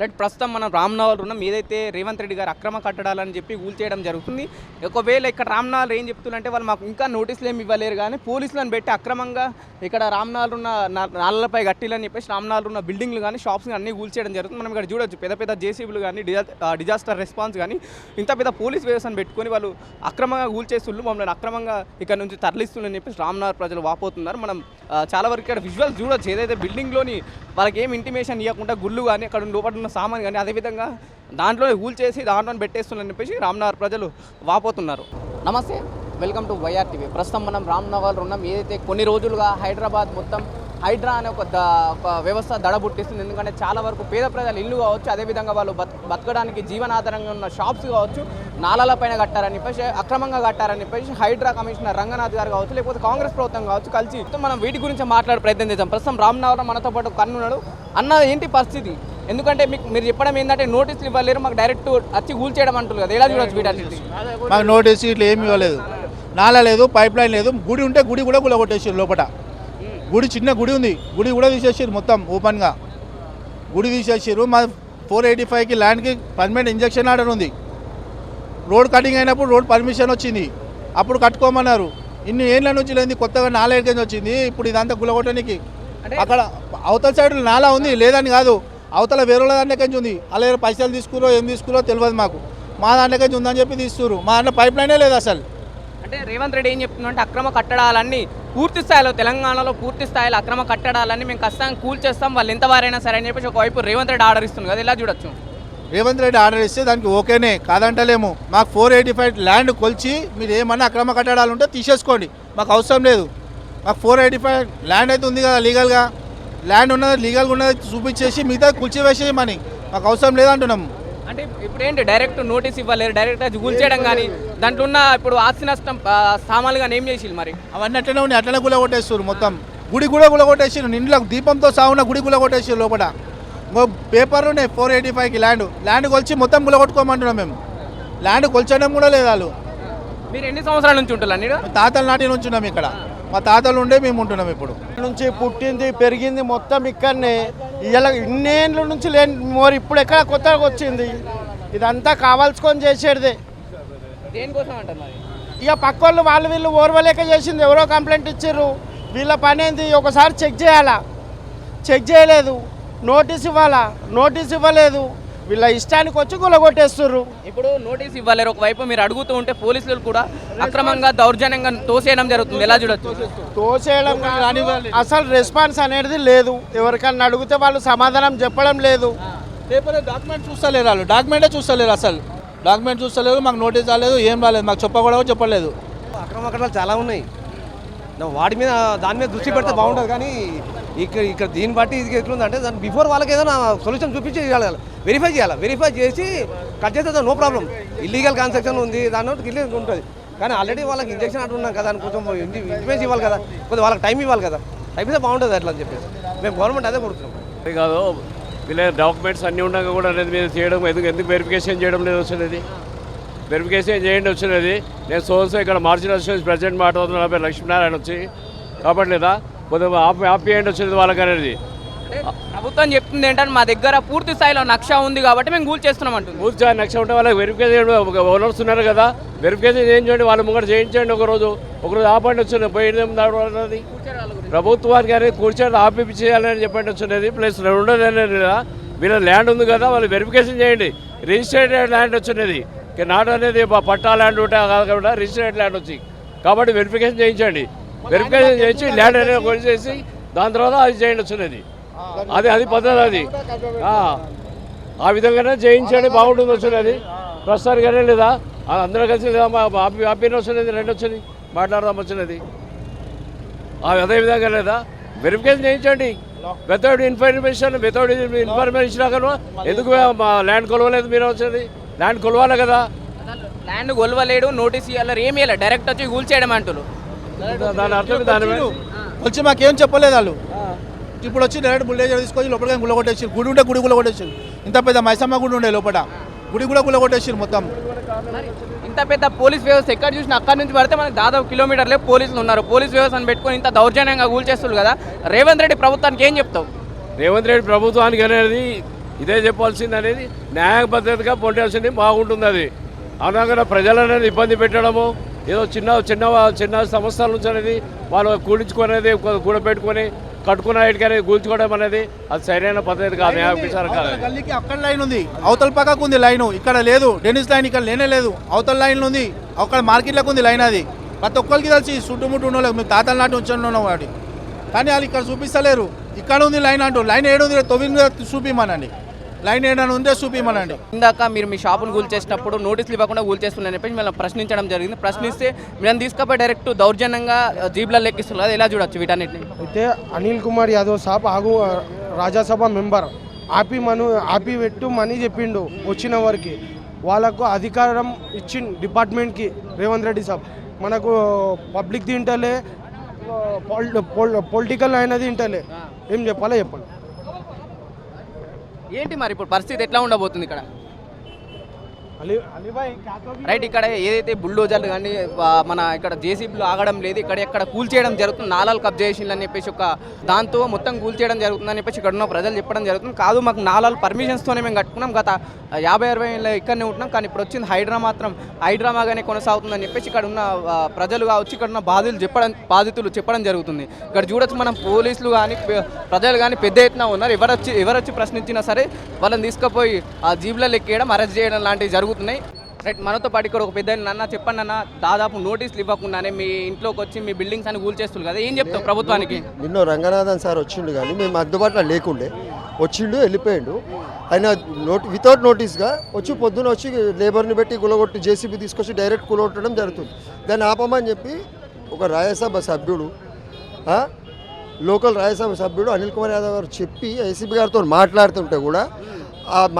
Right ప్రస్తుతం మనం రామ్నగర్ ఉన్నాం. ఏదైతే రేవంత్ రెడ్డి గారు అక్రమ కట్టడాలని చెప్పి ఊల్ చేయడం జరుగుతుంది. ఒకవేళ ఇక్కడ రామ్నగర్ ఏం చెప్తున్నారంటే వాళ్ళు మాకు ఇంకా నోటీసులు ఏమి ఇవ్వలేరు కానీ పోలీసులను పెట్టి అక్రమంగా ఇక్కడ రామ్నగర్ ఉన్న నాళ్ళపై గట్టిలని చెప్పేసి రామ్నగర్ ఉన్న బిల్డింగ్లు కానీ షాప్స్ అన్నీ ఊల్ చేయడం జరుగుతుంది. మనం ఇక్కడ చూడొచ్చు. పెద్ద పెద్ద జేసీబీలు కానీ డిజాస్టర్ రెస్పాన్స్ కానీ ఇంత పెద్ద పోలీస్ వ్యవస్థను పెట్టుకొని వాళ్ళు అక్రమంగా ఊల్ మమ్మల్ని అక్రమంగా ఇక్కడ నుంచి తరలిస్తుండని చెప్పేసి రామ్నగర్ ప్రజలు వాపోతున్నారు. మనం చాలా వరకు ఇక్కడ విజువల్స్ చూడొచ్చు. ఏదైతే బిల్డింగ్లోని వాళ్ళకి ఏం ఇంటిమేషన్ ఇవ్వకుండా గుళ్ళు కానీ అక్కడ లోపల ఉన్న సామాన్ కానీ అదేవిధంగా దాంట్లో ఊల్ చేసి దాంట్లో పెట్టేస్తున్నారని చెప్పేసి రామ్నగర్ ప్రజలు వాపోతున్నారు. నమస్తే వెల్కమ్ టు వైఆర్టీవీ ప్రస్తుతం మనం రామ్నగర్ ఉన్నాం. ఏదైతే కొన్ని రోజులుగా హైదరాబాద్ మొత్తం హైడ్రా అనే ఒక ఒక వ్యవస్థ దడబుట్టిస్తుంది ఎందుకంటే చాలా వరకు పేద ప్రజలు ఇల్లు కావచ్చు అదేవిధంగా వాళ్ళు బత్ బతకడానికి జీవనాధారంగా ఉన్న షాప్స్ కావచ్చు నాలాల పైన కట్టారని చెప్పేసి అక్రమంగా కట్టారని చెప్పేసి హైడ్రా కమిషనర్ రంగనాథ్ గారు కావచ్చు లేకపోతే కాంగ్రెస్ ప్రభుత్వం కావచ్చు కలిసి మనం వీటి గురించి మాట్లాడే ప్రయత్నం చేద్దాం. ప్రస్తుతం రామ్నగర్ మనతో పాటు కన్నున్నాడు అన్న ఏంటి పరిస్థితి? ఎందుకంటే మీకు మీరు చెప్పడం ఏంటంటే నోటీసులు ఇవ్వలేరు మాకు డైరెక్ట్ వచ్చి కూల్ చేయడం అంటారు కదా. ఎలా చూడొచ్చు వీటన్నిటి మాకు నోటీస్ ఇట్లా ఏమి ఇవ్వలేదు. నాలా లేదు పైప్ లైన్ లేదు గుడి ఉంటే గుడి కూడా గులగొట్టేసారు లోపల. గుడి చిన్న గుడి ఉంది. గుడి కూడా తీసేసారు మొత్తం ఓపెన్గా గుడి తీసేసారు మా ఫోర్ ఎయిటీ ఫైవ్కి ల్యాండ్కి పర్మనెంట్ ఇంజక్షన్ ఆర్డర్ ఉంది. రోడ్ కటింగ్ అయినప్పుడు రోడ్ పర్మిషన్ వచ్చింది. అప్పుడు కట్టుకోమన్నారు. ఇన్ని ఏళ్ళ నుంచి లేని కొత్తగా నాలుగేళ్ళకి వచ్చింది. ఇప్పుడు ఇదంతా గులగొట్టడానికి అంటే- అక్కడ అవతల సైడ్ నాలా ఉంది. లేదని కాదు. అవతల వేరే దాంట్లోకి ఉంది. అలా పైసలు తీసుకురో ఏం తీసుకురో తెలియదు మాకు. మా దాంట్లోకి ఉందని చెప్పి తీస్తున్నారు మా దాంట్లో పైప్ లైనే లేదు అసలు. అంటే రేవంత్ రెడ్డి ఏం చెప్తుందంటే అక్రమ కట్టడాలన్నీ పూర్తి స్థాయిలో తెలంగాణలో పూర్తి స్థాయిలో అక్రమ కట్టడాలన్నీ మేము ఖచ్చితంగా కూల్ చేస్తాం వాళ్ళు ఎంతవారైనా సరే అని చెప్పేసి ఒకవైపు రేవంత్ రెడ్డి ఆర్డర్ ఇస్తుంది కదా ఇలా చూడొచ్చు? రేవంత్ రెడ్డి ఆర్డర్ ఇస్తే దానికి ఓకేనే కాదంటలేము. మాకు ఫోర్ ఎయిటీ ఫైవ్ ల్యాండ్ కొలిచి మీరు ఏమన్నా అక్రమ కట్టడాలు ఉంటే తీసేసుకోండి. మాకు అవసరం లేదు. మాకు ఫోర్ ఎయిటీ ఫైవ్ ల్యాండ్ అయితే ఉంది కదా లీగల్గా. ల్యాండ్ ఉన్నది లీగల్గా ఉన్నది చూపించేసి మిగతా కూల్చివేసేయమని. మాకు అవసరం లేదంటున్నాము. అంటే ఇప్పుడు ఏంటి డైరెక్ట్ నోటీస్ ఇవ్వలేరు డైరెక్ట్ అది కూల్ చేయడం కానీ దాంట్లో ఉన్న ఇప్పుడు ఆస్తి నష్టం సామాన్లు కానీ ఏం చేసి మరి? అవన్నీ అట్లనే ఉన్నాయి అట్లనే గులగొట్టేస్తారు మొత్తం. గుడి కూడా గులగొట్టేసారు నిండులో దీపంతో సాగున్న గుడి గులగొట్టేసారు లోపల. ఇంకో పేపర్ ఉన్నాయి ఫోర్ ఎయిటీ ఫైవ్కి ల్యాండ్ ల్యాండ్ కొలిచి మొత్తం గులగొట్టుకోమంటున్నాం మేము. ల్యాండ్ కొల్చడం కూడా లేదు వాళ్ళు. మీరు ఎన్ని సంవత్సరాల నుంచి మా తాతల నాటి నుంచి ఉన్నాం ఇక్కడ. మా తాతలు ఉండే మేము ఉంటున్నాం ఇప్పుడు. నుంచి పుట్టింది పెరిగింది మొత్తం ఇక్కడనే. ఇలా ఇన్నేళ్ళ నుంచి లేని మోరు ఇప్పుడు ఎక్కడ కొత్తగా వచ్చింది? ఇదంతా కావాల్సుకొని చేసేదే ఇక పక్క వాళ్ళు వాళ్ళు వీళ్ళు ఓర్వలేక చేసింది ఎవరో కంప్లైంట్ ఇచ్చారు వీళ్ళ పని ఏంది ఒకసారి చెక్ చేయాలా? చెక్ చేయలేదు. నోటీస్ ఇవ్వాలా? నోటీస్ ఇవ్వలేదు. వీళ్ళ ఇష్టానికి వచ్చి గులగొట్టేస్తుర్రు. ఇప్పుడు నోటీస్ ఇవ్వలేరు. ఒకవైపు మీరు అడుగుతూ ఉంటే పోలీసులు కూడా అక్రమంగా దౌర్జన్యంగా తోసేయడం జరుగుతుంది. ఎలా చూడొచ్చు? తోసేయడం కానీ అసలు రెస్పాన్స్ అనేది లేదు. ఎవరికన్నా అడిగితే వాళ్ళు సమాధానం చెప్పడం లేదు. పేపర్ డాక్యుమెంట్ చూస్తలేరు వాళ్ళు. డాక్యుమెంటే చూస్తలేరు అసలు. డాక్యుమెంట్ చూస్తలేరు మాకు నోటీస్ రాలేదు ఏం రాలేదు మాకు చెప్పకూడదు చెప్పలేదు. అక్రమ చాలా ఉన్నాయి. నా వాటి మీద దాని మీద దృష్టి పెడితే బాగుంటుంది కానీ ఇక్కడ ఇక్కడ దీన్ని బట్టి ఇది ఎట్లుందంటే దాని బిఫోర్ వాళ్ళకి ఏదైనా సొల్యూషన్ చూపించి చేయాలి వెరిఫై చేయాలి. వెరిఫై చేసి కట్ చేస్తే నో ప్రాబ్లం ఇల్లీగల్ కన్స్ట్రక్షన్ ఉంది దాని ఒకటి ఇల్లీగల్ ఉంటుంది. కానీ ఆల్రెడీ వాళ్ళకి ఇంజక్షన్ అంటున్నాం కదా అని కొంచెం ఇంటిమేషన్ ఇవ్వాలి కదా కొద్దిగా వాళ్ళకి టైం ఇవ్వాలి కదా. టైం ఇస్తే బాగుంటుంది అట్లా అని చెప్పేసి. మేము గవర్నమెంట్ అదే కొడుతున్నాం అది కాదు వీళ్ళ డాక్యుమెంట్స్ అన్నీ ఉండగా కూడా అనేది మీరు చేయడం ఎందుకు ఎందుకు వెరిఫికేషన్ చేయడం లేదు వచ్చినది వెరిఫికేషన్ చేయండి వచ్చినది నేను సోర్స్ ఇక్కడ మార్జిన్ ప్రెసిడెంట్ మాట్లాడుతున్నా లక్ష్మీనారాయణ వచ్చి కాబట్టి లేదా కొద్దిగా ఆపి ఆపియండి వాళ్ళకి అనేది. ప్రభుత్వం చెప్తుంది ఏంటంటే మా దగ్గర పూర్తి స్థాయిలో నక్ష ఉంది కాబట్టి మేము కూల్ చేస్తున్నాం అంటుంది. పూర్తి నక్ష ఉంటే వాళ్ళకి వెరిఫికేషన్ ఓనర్స్ ఉన్నారు కదా వెరిఫికేషన్ చేయించండి వాళ్ళ ముంగట చేయించండి ఒకరోజు. ఒకరోజు ఆపండి వచ్చింది పోయింది అన్నది ప్రభుత్వానికి అనేది కూర్చొని ఆపిపించేయాలని చెప్పండి వచ్చినది ప్లస్ కదా, వీళ్ళ ల్యాండ్ ఉంది కదా వాళ్ళు వెరిఫికేషన్ చేయండి. రిజిస్టర్డ్ ల్యాండ్ వచ్చినది నాట్ అనేది పట్టా ల్యాండ్ ఉంటే కాకుండా రిజిస్టర్డ్ ల్యాండ్ వచ్చి. కాబట్టి వెరిఫికేషన్ చేయించండి. వెరిఫికేషన్ చేయించి ల్యాండ్ అనేది కొలిచేసి దాని తర్వాత అది చేయండి వచ్చినది అది అది పద్ధతి అది. ఆ. విధంగానే చేయించండి బాగుంటుంది వచ్చినది ప్రస్తుతానికనే లేదా? అందరూ కలిసి లేదా? మా వచ్చినది రెండు వచ్చింది మాట్లాడదాం వచ్చినది అదే విధంగా లేదా? వెరిఫికేషన్ చేయించండి. వితౌట్ ఇన్ఫర్మేషన్ వితౌట్ ఇన్ఫర్మేషన్ రాకను ఎందుకు ల్యాండ్ కొలవలేదు మీరు వచ్చింది ల్యాండ్ కొలవాలి కదా? ల్యాండ్ కొలవలేడు నోటీస్ ఇవ్వలేరు ఏమి ఇవ్వాలి డైరెక్ట్ వచ్చి కూల్చేయడం అంటున్నారు దాని అర్థం దాని వచ్చి మాకేం చెప్పలేదు వాళ్ళు. ఇప్పుడు వచ్చి డైరెక్ట్ బుల్డేజర్ తీసుకొచ్చి లోపలికి గులగొట్టేసారు గుడి ఉంటే గుడి గులగొట్టేసారు ఇంత పెద్ద మైసమ్మ గుడి ఉండే లోపల. గుడి కూడా గులగొట్టేసారు మొత్తం. ఇంత పెద్ద పోలీస్ వ్యవస్థ ఎక్కడ చూసినా అక్కడి నుంచి పడితే మనకి దాదాపు కిలోమీటర్లే పోలీసులు ఉన్నారు. పోలీస్ వ్యవస్థను పెట్టుకొని ఇంత దౌర్జన్యంగా కూల్ చేస్తున్నారు కదా. రేవంత్ రెడ్డి ప్రభుత్వానికి ఏం చెప్తావు? రేవంత్ రెడ్డి ప్రభుత్వానికి అనేది ఇదే చెప్పాల్సింది అనేది న్యాయబద్ధతగా పొందాల్సింది బాగుంటుంది అది. అనగా ప్రజలనేది ఇబ్బంది పెట్టడము ఏదో చిన్న చిన్న చిన్న సంస్థల నుంచి అనేది వాళ్ళు కూడించుకునేది కూడబెట్టుకొని కట్టుకున్న వాటికి కూల్చుకోవడం అనేది అది సరైన పద్ధతి కాదు న్యాయపీఠాలు కాదు. గల్లీకి అక్కడ లైన్ ఉంది అవతల పక్కకు ఉంది లైన్ ఇక్కడ లేదు. డెనిస్ లైన్ ఇక్కడ లేనే లేదు. అవతల లైన్ ఉంది అక్కడ మార్కెట్లకు ఉంది లైన్ అది. ప్రతి ఒక్కరికి తెలిసి చుట్టుముట్టు ఉన్న వాళ్ళకి మీ తాతల నాటి వచ్చి వాటి. కానీ వాళ్ళు ఇక్కడ చూపిస్తలేరు. ఇక్కడ ఉంది లైన్ అంటూ లైన్ ఏడు ఉంది తొమ్మిది చూపిమనండి. లైన్ ఏడని ఉందే చూపిమనండి. ఇందాక మీరు మీ షాపును కూల్చేసినప్పుడు నోటీసులు ఇవ్వకుండా కూల్చేస్తున్నారని చెప్పేసి మేము ప్రశ్నించడం జరిగింది. ప్రశ్నిస్తే మేము తీసుకపోయి డైరెక్ట్ దౌర్జన్యంగా జీబ్లలో ఎక్కిస్తున్నారు అది ఎలా చూడొచ్చు వీటన్నిటిని? అయితే అనిల్ కుమార్ యాదవ్ సాబ్ ఆగు రాజ్యసభ మెంబర్. ఆపి మను ఆపి పెట్టు మనీ చెప్పిండు వచ్చిన వరకు. వాళ్ళకు అధికారం ఇచ్చిండు డిపార్ట్మెంట్కి రేవంత్ రెడ్డి సాబ్. మనకు పబ్లిక్ తింటలే పొలిటికల్ అయినది తింటలే. ఏం చెప్పాలో చెప్పండి. ఏంటి మరి ఇప్పుడు పరిస్థితి ఎట్లా ఉండబోతుంది ఇక్కడ? రైట్ ఇక్కడ ఏదైతే బుల్డోజర్లు కానీ మన ఇక్కడ జేసీబీలు ఆగడం లేదు ఇక్కడ ఎక్కడ కూల్చేయడం జరుగుతుంది నాలాలు కబ్జా అని చెప్పేసి ఒక దాంతో మొత్తం కూల్చేయడం జరుగుతుందని చెప్పేసి ఇక్కడ ఉన్న ప్రజలు చెప్పడం జరుగుతుంది. కాదు మాకు నాలాలు పర్మిషన్స్తోనే మేము కట్టుకున్నాం గత యాభై అరవై ఏళ్ళ ఇక్కడనే ఉంటున్నాం కానీ ఇప్పుడు వచ్చింది హైడ్రా మాత్రం హైడ్రామాగానే కొనసాగుతుందని చెప్పేసి ఇక్కడ ఉన్న ప్రజలు కావచ్చు ఇక్కడ ఉన్న బాధితులు చెప్పడం బాధితులు చెప్పడం జరుగుతుంది. ఇక్కడ చూడొచ్చు మనం పోలీసులు కానీ ప్రజలు కానీ పెద్ద ఎత్తున ఉన్నారు. ఎవరొచ్చి ఎవరొచ్చి ప్రశ్నించినా సరే వాళ్ళని తీసుకుపోయి ఆ జీబులలో ఎక్కేయడం అరెస్ట్ చేయడం లాంటివి జరుగుతున్నాయి. రైట్ మనతో పాటు ఇక్కడ ఒక పెద్ద నాన్న చెప్పండి అన్న దాదాపు నోటీసులు ఇవ్వకుండానే మీ ఇంట్లోకి వచ్చి మీ బిల్డింగ్స్ అని కూల్చేస్తున్నారు కదా ఏం చెప్తావు ప్రభుత్వానికి? నిన్న రంగనాథన్ సార్ వచ్చిండు కానీ మేము అందుబాటులో లేకుండే వచ్చిండు వెళ్ళిపోయిండు. ఆయన నోటి వితౌట్ నోటీస్గా వచ్చి పొద్దున వచ్చి లేబర్ని పెట్టి గులగొట్టి జేసీబీ తీసుకొచ్చి డైరెక్ట్ కులగొట్టడం జరుగుతుంది. దాన్ని ఆపమని చెప్పి ఒక రాజ్యసభ సభ్యుడు లోకల్ రాజ్యసభ సభ్యుడు అనిల్ కుమార్ యాదవ్ గారు చెప్పి ఏసీబీ గారితో మాట్లాడుతుంటే కూడా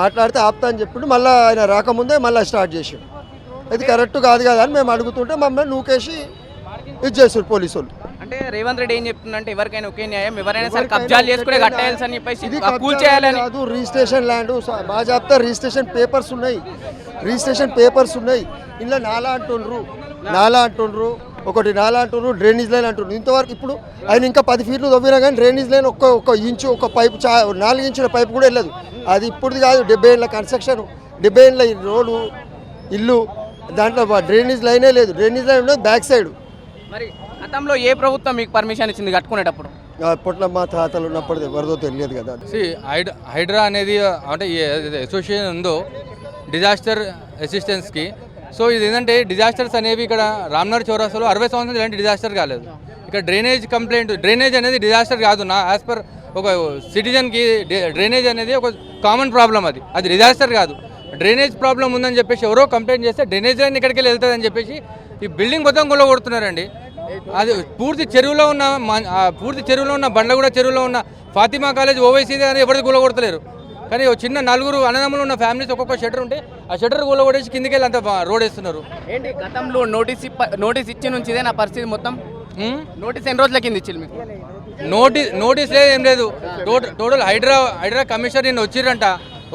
మాట్లాడితే ఆపుతా అని చెప్పిండు. మళ్ళీ ఆయన రాకముందే మళ్ళీ స్టార్ట్ చేసిండు. ఇది కరెక్ట్ కాదు కదా అని మేము అడుగుతుంటే మమ్మల్ని నూకేసి ఇది చేస్తారు పోలీసు వాళ్ళు అంటే రేవంత్ రెడ్డి ఏం చెప్తుందంటే ఎవరికైనా ఒకే న్యాయం ఎవరైనా సరే కబ్జాలు చేసుకునే కట్టేయాల్సి చెప్పేసి కూల్చేయాలని కాదు రిజిస్ట్రేషన్ ల్యాండ్ బాగా చెప్తా రిజిస్ట్రేషన్ పేపర్స్ ఉన్నాయి. రిజిస్ట్రేషన్ పేపర్స్ ఉన్నాయి. ఇలా నాలా అంటుండ్రు. నాలా అంటుండ్రు. ఒకటి నాలా అంటుండ్రు డ్రైనేజ్ లైన్ అంటుండ్రు ఇంతవరకు ఇప్పుడు ఆయన ఇంకా పది ఫీట్లు తవ్వినా కానీ డ్రైనేజ్ లైన్ ఒక్క ఒక్క ఇంచు ఒక పైపు చా నాలుగు ఇంచుల పైపు కూడా వెళ్ళదు. అది ఇప్పుడుది కాదు డెబ్బై ఏళ్ళ కన్స్ట్రక్షన్. డెబ్బై ఏళ్ళ ఈ రోడ్డు ఇల్లు దాంట్లో డ్రైనేజ్ లైనే లేదు. డ్రైనేజ్ లైన్ ఉన్నది బ్యాక్ సైడ్. మరి గతంలో ఏ ప్రభుత్వం మీకు పర్మిషన్ ఇచ్చింది కట్టుకునేటప్పుడు? అప్పట్లో మా తాతలు ఉన్నప్పుడు ఎవరిదో తెలియదు కదా. హైడ్రా అనేది అంటే అసోసియేషన్ ఉందో డిజాస్టర్ అసిస్టెన్స్కి సో ఇది ఏంటంటే డిజాస్టర్స్ అనేవి ఇక్కడ రామ్నగర్ చౌరాస్తాలో అరవై సంవత్సరాలు ఇలాంటి డిజాస్టర్ కాలేదు. ఇక్కడ డ్రైనేజ్ కంప్లైంట్ డ్రైనేజ్ అనేది డిజాస్టర్ కాదు. నా యాజ్ పర్ ఒక సిటిజన్కి డ్రైనేజ్ అనేది ఒక కామన్ ప్రాబ్లం అది. అది డిజాస్టర్ కాదు. డ్రైనేజ్ ప్రాబ్లం ఉందని చెప్పేసి ఎవరో కంప్లైంట్ చేస్తే డ్రైనేజ్ లైన్ ఇక్కడికి వెళ్ళి వెళ్తుందని చెప్పేసి ఈ బిల్డింగ్ మొత్తం కూడా కొడుతున్నారండి అది పూర్తి చెరువులో ఉన్న ఆ పూర్తి చెరువులో ఉన్న బండగూడ చెరువులో ఉన్న ఫాతిమా కాలేజ్ ఓవైసీ అని ఎవరిది కూలగొడతలేరు కానీ చిన్న నలుగురు అన్నదమ్ములు ఉన్న ఫ్యామిలీస్ ఒక్కొక్క షెటర్ ఉంటే ఆ షటర్ కూలగొట్టేసి కిందికి వెళ్ళి అంత రోడ్ వేస్తున్నారు. ఏంటి గతంలో నోటీస్ నోటీస్ ఇచ్చి నుంచి ఇదే నా పరిస్థితి మొత్తం? నోటీస్ ఎన్ని రోజుల కింద ఇచ్చింది మీకు? నోటీస్ నోటీస్ లేదు ఏం లేదు. టోటల్ హైడ్రా హైడ్రా కమిషనర్ నిన్న వచ్చిరంట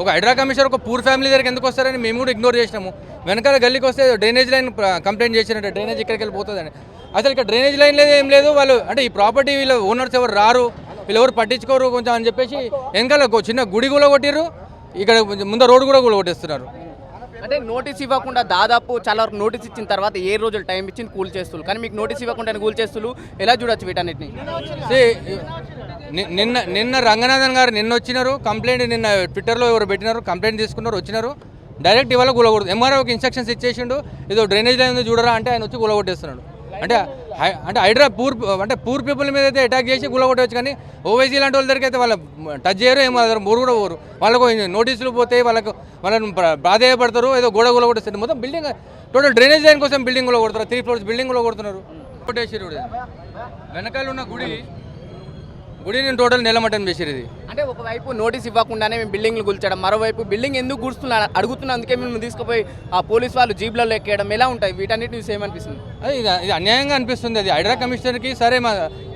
ఒక హైడ్రా కమిషనర్ ఒక పూర్ ఫ్యామిలీ దగ్గరికి ఎందుకు వస్తారని మేము కూడా ఇగ్నోర్ చేసినాము. వెనకాల గల్లీకి వస్తే డ్రైనేజ్ లైన్ కంప్లైంట్ చేసినట్టు డ్రైనేజ్ ఇక్కడికి వెళ్ళిపోతుందని అసలు ఇక్కడ డ్రైనేజ్ లైన్ లేదు ఏం లేదు. వాళ్ళు అంటే ఈ ప్రాపర్టీ వీళ్ళ ఓనర్స్ ఎవరు రారు వీళ్ళు ఎవరు పట్టించుకోరు కొంచెం అని చెప్పేసి వెనకాల చిన్న గుడి కూడా కొట్టిర్రు. ఇక్కడ ముందర రోడ్డు కూడా కూడా కొట్టేస్తున్నారు. అంటే నోటీస్ ఇవ్వకుండా దాదాపు చాలా వరకు నోటీస్ ఇచ్చిన తర్వాత ఏ రోజులు టైం ఇచ్చింది కూల్ చేస్తున్నారు కానీ మీకు నోటీస్ ఇవ్వకుండా కూల్ చేస్తున్నారు ఎలా చూడొచ్చు వీటన్నిటిని? నిన్న నిన్న రంగనాథన్ గారు నిన్న వచ్చినారు కంప్లైంట్ నిన్న ట్విట్టర్లో ఎవరు పెట్టినారు కంప్లైంట్ తీసుకున్నారు వచ్చినారు. డైరెక్ట్ ఇవాళ కూలగొడదు ఎంఆర్ఓకి ఇన్స్ట్రక్షన్స్ ఇచ్చేసిండు ఏదో డ్రైనేజ్ లైన్ చూడరా అంటే ఆయన వచ్చి కూలగొట్టేస్తున్నాడు అంటే హై- అంటే హైడ్రా పూర్ అంటే పూర్ పీపుల్ మీద అయితే అటాక్ చేసి కూలగొట్టవచ్చు కానీ ఓవైసీ లాంటి వాళ్ళ దగ్గరికి అయితే వాళ్ళ టచ్ చేయరు ఏమో అదర్ ఊరు కూడా ఊరు వాళ్ళకు నోటీసులు పోతే వాళ్ళకు వాళ్ళని బాధేయపడతారు ఏదో గోడ కూలగొట్టేస్తారు మొత్తం బిల్డింగ్ టోటల్ డ్రైనేజ్ లైన్ కోసం బిల్డింగ్ కూడా త్రీ ఫ్లోర్స్ బిల్డింగ్ కూడా కొడుతున్నారు. కొట్టేసిరు వెనకాల ఉన్న గుడి గుడి నేను టోటల్ నిలమట్టం చేసేది ఇది. అంటే ఒకవైపు నోటీస్ ఇవ్వకుండానే మేము బిల్డింగ్లు కూల్చడం మరోవైపు బిల్డింగ్ ఎందుకు కూర్చున్నా అడుగుతున్నా అందుకే మేము తీసుకుపోయి ఆ పోలీస్ వాళ్ళు జీబ్లలో ఎక్కేయడం ఎలా ఉంటాయి? వీటన్నిటి న్యూస్ ఏమనిపిస్తుంది? అది ఇది అన్యాయంగా అనిపిస్తుంది. అది హైడ్రా కమిషనర్కి సరే మా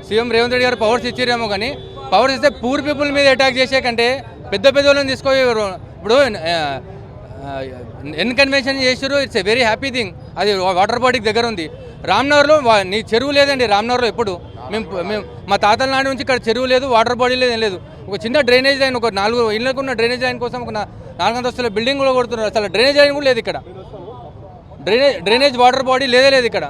సీఎం రేవంత్ రెడ్డి గారు పవర్స్ ఇచ్చారేమో కానీ పవర్స్ ఇస్తే పూర్ పీపుల్ మీద అటాక్ చేసే కంటే పెద్ద పెద్ద వాళ్ళని తీసుకొని ఇప్పుడు ఎన్ కన్వెన్షన్ చేసారు it's a very happy thing అది వాటర్ బాడీకి దగ్గర ఉంది. రామ్నగర్లో నీ చెరువు లేదండి. రామ్నగర్లో ఎప్పుడు? మేము మేము మా తాతల నాటి నుంచి ఇక్కడ చెరువు లేదు వాటర్ బాడీ లేదు ఏం లేదు. ఒక చిన్న డ్రైనేజ్ లైన్ ఒక నాలుగు ఇళ్ళకు ఉన్న డ్రైనేజ్ లైన్ కోసం ఒక నాలుగు అంతస్తుల బిల్డింగ్ కూడా కొడుతున్నారు. అసలు డ్రైనేజ్ లైన్ కూడా లేదు ఇక్కడ. డ్రైనేజ్ డ్రైనేజ్ వాటర్ బాడీ లేదే లేదు ఇక్కడ.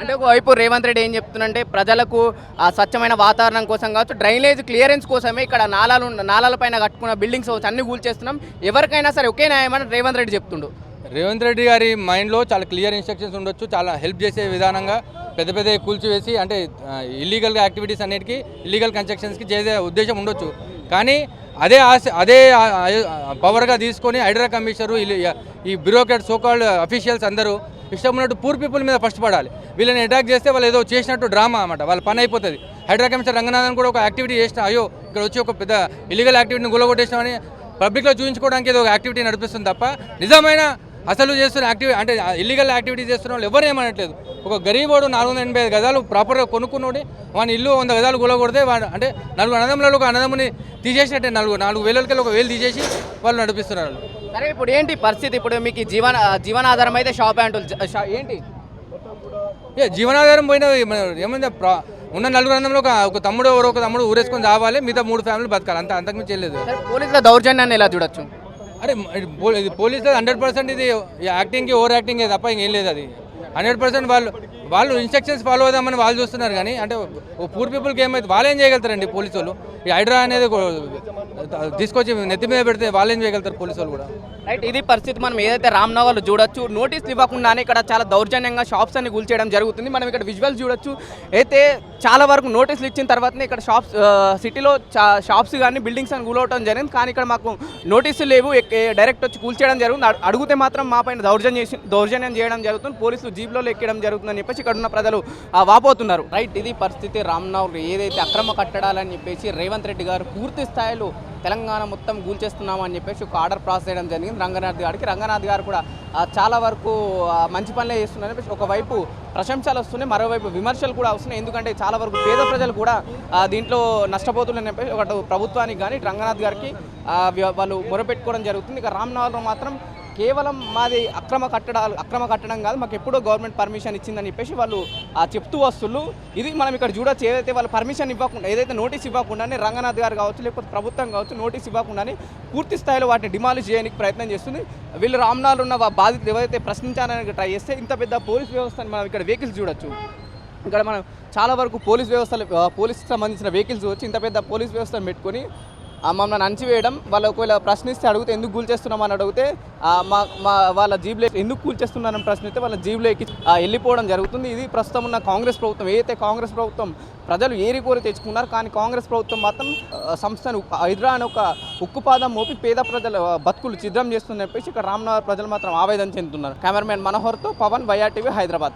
అంటే ఒకవైపు రేవంత్ రెడ్డి ఏం చెప్తుందంటే ప్రజలకు ఆ స్వచ్ఛమైన వాతావరణం కోసం కావచ్చు డ్రైనేజ్ క్లియరెన్స్ కోసమే ఇక్కడ నాలాలు నాలాల పైన కట్టుకున్న బిల్డింగ్స్ అన్ని కూల్చేస్తున్నాం ఎవరికైనా సరే ఒకే న్యాయమని రేవంత్ రెడ్డి చెప్తుండు. రేవంత్ రెడ్డి గారి మైండ్లో చాలా క్లియర్ ఇన్స్ట్రక్షన్స్ ఉండొచ్చు చాలా హెల్ప్ చేసే విధానంగా. పెద్ద పెద్ద కూల్చివేసి అంటే ఇల్లీగల్ యాక్టివిటీస్ అన్నిటికీ ఇల్లీగల్ కన్స్ట్రక్షన్స్కి చేసే ఉద్దేశం ఉండొచ్చు. కానీ అదే ఆశ అదే పవర్గా తీసుకొని హైడ్రా కమిషనరు ఈ బ్యూరోక్రాట్ సోకాల్డ్ అఫీషియల్స్ అందరూ ఇష్టం ఉన్నట్టు పూర్ పీపుల్ మీద ఫస్ట్ పడాలి. వీళ్ళని అటాక్ చేస్తే వాళ్ళు ఏదో చేసినట్టు డ్రామా అన్నమాట. వాళ్ళ పని అయిపోతుంది. హైడ్రా కమిషనర్ రంగనాథన్ కూడా ఒక యాక్టివిటీ చేసిన అయ్యో ఇక్కడ వచ్చి ఒక పెద్ద ఇల్లీగల్ యాక్టివిటీని గులగొట్టేసినామని పబ్లిక్లో చూపించుకోవడానికి ఏదో ఒక యాక్టివిటీ నడిపిస్తుంది తప్ప నిజమైన అసలు చేస్తున్న యాక్టివిటీ అంటే ఇల్లీగల్ యాక్టివిటీ చేస్తున్న వాళ్ళు ఎవరు ఏమనట్లేదు. ఒక గరీబోడు నాలుగు వందల ఎనభై ఐదు గదాలు ప్రాపర్గా కొనుక్కున్నోడి వాని ఇల్లు వంద గదాలు గులగొడితే వాడు అంటే నలుగురు అన్నదమ్ములలో ఒక అన్నదమ్ముని తీసేసినట్టే నాలుగు నాలుగు వేలకి ఒక వేలు తీసేసి వాళ్ళు నడిపిస్తున్నారు సరే ఇప్పుడు ఏంటి పరిస్థితి? ఇప్పుడు మీకు జీవన జీవనాధారం అయితే షాప్ అంటులు ఏంటి? ఏ జీవనాధారం పోయిన ఏమైంది? ప్రా- ఉన్న నలుగురు అన్నంలో ఒక తమ్ముడు ఎవరో ఒక తమ్ముడు ఊరేసుకొని రావాలి మిగతా మూడు ఫ్యామిలీలు బతకాలి. అంత అంతకుమించి చేయలేదు సరే పోలీసుల దౌర్జన్యాన్ని ఎలా చూడొచ్చు? అరే ఇది ఇది పోలీసులు హండ్రెడ్ పర్సెంట్ ఇది యాక్టింగ్కి ఓవర్ యాక్టింగ్ తప్ప ఇంకేం లేదు అది. హండ్రెడ్ పర్సెంట్ వాళ్ళు వాళ్ళు ఇన్స్ట్రక్షన్స్ ఫాలో అవుదామని వాళ్ళు చూస్తున్నారు కానీ అంటే పూర్ పీపుల్కి ఏమైతే వాళ్ళు ఏం చేయగలుగుతారండి పోలీసు వాళ్ళు ఈ హైడ్రా అనేది తీసుకొచ్చి నెత్తి మీద పెడితే వాళ్ళు ఏం చేయగలుగుతారు పోలీసు వాళ్ళు కూడా? రైట్ ఇది పరిస్థితి మనం ఏదైతే రామ్నగర్లో చూడొచ్చు నోటీసులు ఇవ్వకుండానే ఇక్కడ చాలా దౌర్జన్యంగా షాప్స్ అన్ని కూల్చేయడం జరుగుతుంది. మనం ఇక్కడ విజువల్స్ చూడొచ్చు. అయితే చాలా వరకు నోటీసులు ఇచ్చిన తర్వాతనే ఇక్కడ షాప్స్ సిటీలో చా షాప్స్ కానీ బిల్డింగ్స్ అని కూలవటం జరిగింది. కానీ ఇక్కడ మాకు నోటీసులు లేవు. డైరెక్ట్ వచ్చి కూల్చేయడం జరుగుతుంది. అడిగితే మాత్రం మా పైన దౌర్జన్యం చేసి దౌర్జన్యం చేయడం జరుగుతుంది. పోలీసులు జీప్లో ఎక్కడం జరుగుతుందని చెప్పేసి ఇక్కడ ఉన్న ప్రజలు వాపోతున్నారు. రైట్ ఇది పరిస్థితి. రామ్నగర్ ఏదైతే అక్రమ కట్టడాలని చెప్పేసి రేవంత్ రెడ్డి గారు పూర్తి స్థాయిలో తెలంగాణ మొత్తం గూల్చేస్తున్నామని అని చెప్పేసి ఒక ఆర్డర్ ప్రాసెస్ చేయడం జరిగింది. రంగనాథ్ గారికి. రంగనాథ్ గారు కూడా చాలా వరకు మంచి పనులే చేస్తున్నారని చెప్పేసి ఒకవైపు ప్రశంసలు వస్తున్నాయి మరోవైపు విమర్శలు కూడా వస్తున్నాయి. ఎందుకంటే చాలా వరకు పేద ప్రజలు కూడా దీంట్లో నష్టపోతున్నారని చెప్పేసి ఒకటి ప్రభుత్వానికి కానీ రంగనాథ్ గారికి వాళ్ళు మొరపెట్టుకోవడం జరుగుతుంది. ఇక రామ్నగర్లో మాత్రం కేవలం మాది అక్రమ కట్టడాలు అక్రమ కట్టడం కాదు మాకు ఎప్పుడో గవర్నమెంట్ పర్మిషన్ ఇచ్చిందని చెప్పేసి వాళ్ళు ఆ, చెప్తూ వస్తుళ్ళు. ఇది మనం ఇక్కడ చూడొచ్చు ఏదైతే వాళ్ళు పర్మిషన్ ఇవ్వకుండా ఏదైతే నోటీస్ ఇవ్వకుండానే రంగనాథ్ గారు కావచ్చు లేకపోతే ప్రభుత్వం కావచ్చు నోటీస్ ఇవ్వకుండానే పూర్తి స్థాయిలో వాటిని డిమాలిష్ చేయడానికి ప్రయత్నం చేస్తుంది. వీళ్ళు రామ్నాలు ఉన్న వా- బాధితులు ఎవరైతే ప్రశ్నించాలని ట్రై చేస్తే ఇంత పెద్ద పోలీస్ వ్యవస్థని మనం ఇక్కడ వెహికల్స్ చూడొచ్చు. ఇక్కడ మనం చాలా వరకు పోలీస్ వ్యవస్థలు పోలీస్కి సంబంధించిన వెహికల్స్ వచ్చి ఇంత పెద్ద పోలీస్ వ్యవస్థను పెట్టుకొని మమ్మల్ని అణచివేయడం వాళ్ళు ఒకవేళ ప్రశ్నిస్తే అడిగితే ఎందుకు కూల్ చేస్తున్నామని అడిగితే మా మా వాళ్ళ జీబులో ఎందుకు కూల్చేస్తున్నారని ప్రశ్నిస్తే వాళ్ళ జీబులో వెళ్ళిపోవడం జరుగుతుంది. ఇది ప్రస్తుతం ఉన్న కాంగ్రెస్ ప్రభుత్వం. ఏదైతే కాంగ్రెస్ ప్రభుత్వం ప్రజలు ఏరి కోరి తెచ్చుకున్నారు కానీ కాంగ్రెస్ ప్రభుత్వం మాత్రం సంస్థను హైడ్రా అని ఒక ఉక్కుపాదం మోపి పేద ప్రజల బతుకులు చిద్రం చేస్తుందని చెప్పేసి ఇక్కడ రామ్నగర్ ప్రజలు మాత్రం ఆవేదన చెందుతున్నారు. కెమెరామెన్ మనోహర్తో పవన్ వైఆర్టీవీ హైదరాబాద్.